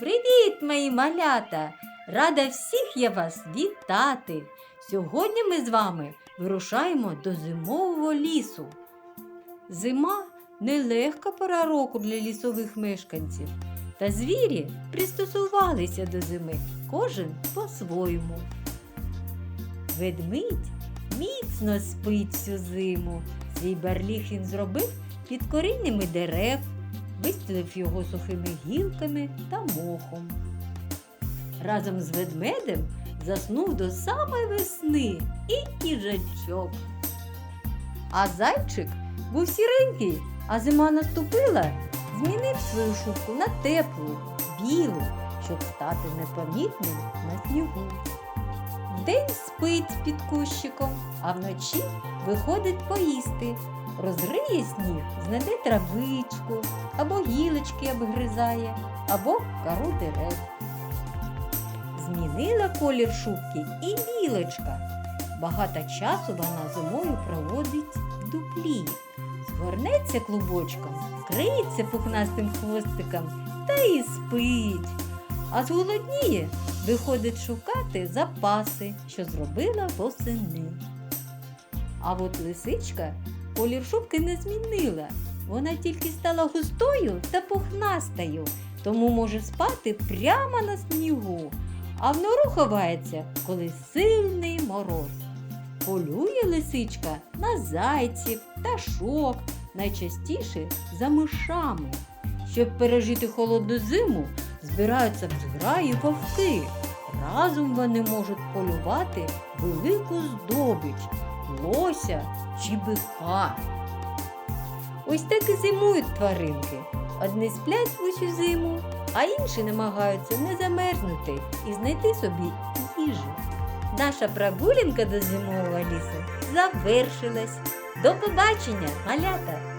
Привіт, мої малята! Рада всіх я вас вітати! Сьогодні ми з вами вирушаємо до зимового лісу. Зима нелегка пора року для лісових мешканців. Та звірі пристосувалися до зими, кожен по-своєму. Ведмідь міцно спить всю зиму. Свій барліг він зробив під коріннями дерев, вистелив його сухими гілками та мохом. Разом з ведмедем заснув до самої весни і їжачок. А зайчик був сіренький, а зима наступила, змінив свою шубку на теплу, білу, щоб стати непомітним на снігу. Вдень спить під кущиком, а вночі виходить поїсти. Розриє сніг, знайде травичку, або гілочки обгризає, або кору дерев. Змінила колір шубки і білочка. Багато часу вона зимою проводить в дуплі. Згорнеться клубочком, криється пухнастим хвостиком та і спить. А зголодніє, виходить шукати запаси, що зробила восени. А от лисичка колір шубки не змінила. Вона тільки стала густою та пухнастою, тому може спати прямо на снігу, а в нору ховається, коли сильний мороз. Полює лисичка на зайців, пташок, найчастіше за мишами. Щоб пережити холодну зиму, збираються в зграї вовки. Разом вони можуть полювати велику здобич, лося чи бика. Ось так і зимують тваринки. Одні сплять усю зиму, а інші намагаються не замерзнути і знайти собі їжу. Наша прогулянка до зимового лісу завершилась. До побачення, малята!